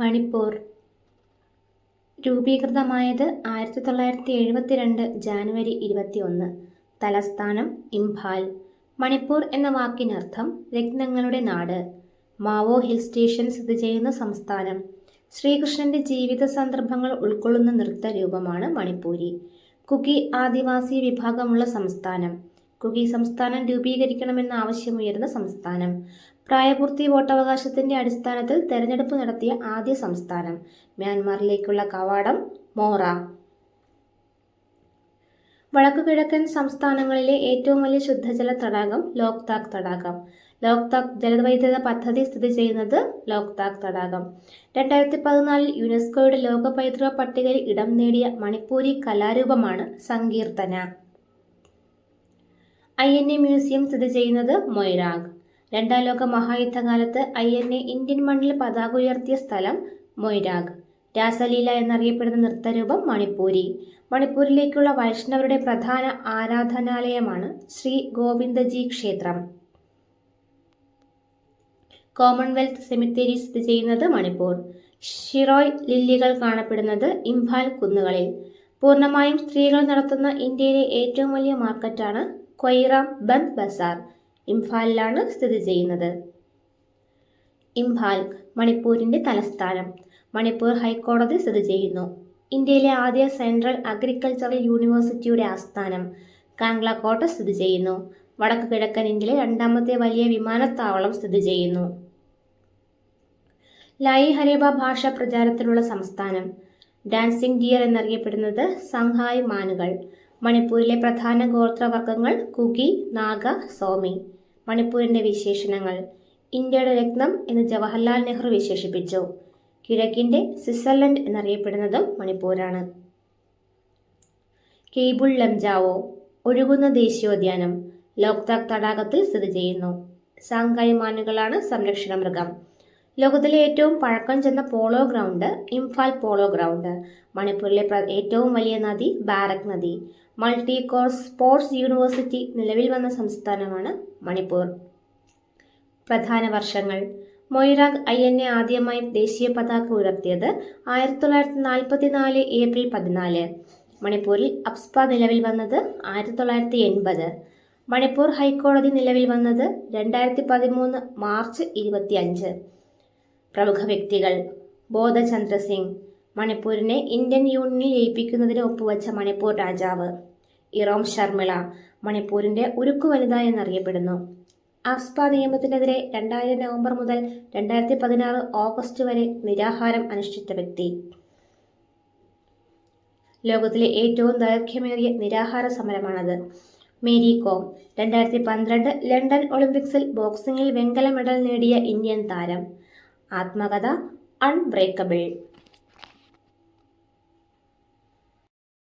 മണിപ്പൂർ. രൂപീകൃതമായത് ആയിരത്തി തൊള്ളായിരത്തി എഴുപത്തിരണ്ട് ജാനുവരി ഇരുപത്തിയൊന്ന്. തലസ്ഥാനം ഇംഫാൽ. മണിപ്പൂർ എന്ന വാക്കിനർത്ഥം രത്നങ്ങളുടെ നാട്. മാവോ ഹിൽ സ്റ്റേഷൻ സ്ഥിതി ചെയ്യുന്ന സംസ്ഥാനം. ശ്രീകൃഷ്ണന്റെ ജീവിത സന്ദർഭങ്ങൾ ഉൾക്കൊള്ളുന്ന നൃത്തരൂപമാണ് മണിപ്പൂരി. കുക്കി ആദിവാസി വിഭാഗമുള്ള സംസ്ഥാനം. കുക്കി സംസ്ഥാനം രൂപീകരിക്കണമെന്ന ആവശ്യമുയർന്ന സംസ്ഥാനം. പ്രായപൂർത്തി വോട്ടവകാശത്തിന്റെ അടിസ്ഥാനത്തിൽ തെരഞ്ഞെടുപ്പ് നടത്തിയ ആദ്യ സംസ്ഥാനം. മ്യാൻമാറിലേക്കുള്ള കവാടം മോറ. വടക്കുകിഴക്കൻ സംസ്ഥാനങ്ങളിലെ ഏറ്റവും വലിയ ശുദ്ധജല തടാകം ലോക്താക് തടാകം. ലോക്താക് ജലവൈദ്യുത പദ്ധതി സ്ഥിതി ചെയ്യുന്നത് ലോക്താക് തടാകം. രണ്ടായിരത്തി പതിനാലിൽ യുനെസ്കോയുടെ ലോക പൈതൃക പട്ടികയിൽ ഇടം നേടിയ മണിപ്പൂരി കലാരൂപമാണ് സങ്കീർത്തന. ഐ എൻ എ മ്യൂസിയം സ്ഥിതി ചെയ്യുന്നത് മൊയ്രാഗ്. രണ്ടാം ലോക മഹായുദ്ധകാലത്ത് ഐ എൻ എ ഇന്ത്യൻ മണ്ണിൽ പതാക ഉയർത്തിയ സ്ഥലം മൊയ്രാഗ്. രാസലീല എന്നറിയപ്പെടുന്ന നൃത്തരൂപം മണിപ്പൂരി. മണിപ്പൂരിലേക്കുള്ള വൈഷ്ണവരുടെ പ്രധാന ആരാധനാലയമാണ് ശ്രീ ഗോവിന്ദജി ക്ഷേത്രം. കോമൺവെൽത്ത് സെമിത്തേരി സ്ഥിതി ചെയ്യുന്നത് മണിപ്പൂർ. ഷിറോയ് ലില്ലികൾ കാണപ്പെടുന്നത് ഇംഫാൽ കുന്നുകളിൽ. പൂർണമായും സ്ത്രീകൾ നടത്തുന്ന ഇന്ത്യയിലെ ഏറ്റവും വലിയ മാർക്കറ്റാണ് കൊയ്റാം ബന്ദ് ബസാർ ഇംഫാലിലാണ് സ്ഥിതി ചെയ്യുന്നത്. ഇംഫാൽ മണിപ്പൂരിന്റെ തലസ്ഥാനം. മണിപ്പൂർ ഹൈക്കോടതി സ്ഥിതി ചെയ്യുന്നു. ഇന്ത്യയിലെ ആദ്യ സെൻട്രൽ അഗ്രികൾച്ചറൽ യൂണിവേഴ്സിറ്റിയുടെ ആസ്ഥാനം കാംഗ്ല കോട്ട സ്ഥിതി ചെയ്യുന്നു. വടക്ക് കിഴക്കൻ ഇന്ത്യയിലെ രണ്ടാമത്തെ വലിയ വിമാനത്താവളം സ്ഥിതി ചെയ്യുന്നു. ലായി ഹരേബ ഭാഷ പ്രചാരത്തിലുള്ള സംസ്ഥാനം. ഡാൻസിംഗ് ഗിയർ എന്നറിയപ്പെടുന്നത് സംഹായ് മാനുകൾ. മണിപ്പൂരിലെ പ്രധാന ഗോത്രവർഗങ്ങൾ കുകി നാഗ സോമി. മണിപ്പൂരിന്റെ വിശേഷണങ്ങൾ. ഇന്ത്യയുടെ രത്നം എന്ന് ജവഹർലാൽ നെഹ്റു വിശേഷിപ്പിച്ചു. കിഴക്കിന്റെ സ്വിറ്റ്സർലൻഡ് എന്നറിയപ്പെടുന്നതും മണിപ്പൂരാണ്. കേബിൾ ലംജാവോ ഒഴുകുന്ന ദേശീയോദ്യാനം ലോക്താക് തടാകത്തിൽ സ്ഥിതി ചെയ്യുന്നു. സാങ്കായ് മാനുകളാണ് സംരക്ഷണ മൃഗം ലോകത്തിലെ ഏറ്റവും പഴക്കം ചെന്ന polo ground Imphal polo ground. മണിപ്പൂരിലെ ഏറ്റവും വലിയ നദി ബാരക് നദി. മൾട്ടി കോഴ്സ് സ്പോർട്സ് യൂണിവേഴ്സിറ്റി നിലവിൽ വന്ന സംസ്ഥാനമാണ് മണിപ്പൂർ. പ്രധാന വർഷങ്ങൾ. മൊയ്രാഗ് ഐ എൻ എ ആദ്യമായി ദേശീയ പതാക ഉയർത്തിയത് ആയിരത്തി തൊള്ളായിരത്തി നാൽപ്പത്തി നാല് ഏപ്രിൽ പതിനാല്. മണിപ്പൂരിൽ അപ്സ്പ നിലവിൽ വന്നത് ആയിരത്തി തൊള്ളായിരത്തി എൺപത് മണിപ്പൂർ ഹൈക്കോടതി നിലവിൽ വന്നത് രണ്ടായിരത്തി പതിമൂന്ന് മാർച്ച് ഇരുപത്തി അഞ്ച് പ്രമുഖ വ്യക്തികൾ ബോധചന്ദ്ര സിംഗ് മണിപ്പൂരിനെ ഇന്ത്യൻ യൂണിയനിൽ ലയിപ്പിക്കുന്നതിന് ഒപ്പുവച്ച മണിപ്പൂർ രാജാവ്. ഇറോം ശർമിള മണിപ്പൂരിന്റെ ഉരുക്കു വനിത എന്നറിയപ്പെടുന്നു. ആസ്പ നിയമത്തിനെതിരെ രണ്ടായിരം നവംബർ മുതൽ രണ്ടായിരത്തി പതിനാറ് ഓഗസ്റ്റ് വരെ നിരാഹാരം അനുഷ്ഠിച്ച വ്യക്തി. ലോകത്തിലെ ഏറ്റവും ദൈർഘ്യമേറിയ നിരാഹാര സമരമാണത്. മേരി കോം രണ്ടായിരത്തി പന്ത്രണ്ട് ലണ്ടൻ ഒളിമ്പിക്സിൽ ബോക്സിംഗിൽ വെങ്കല മെഡൽ നേടിയ ഇന്ത്യൻ താരം. ಆತ್ಮಗದ ಅನ್ಬ್ರೇಕಬಲ್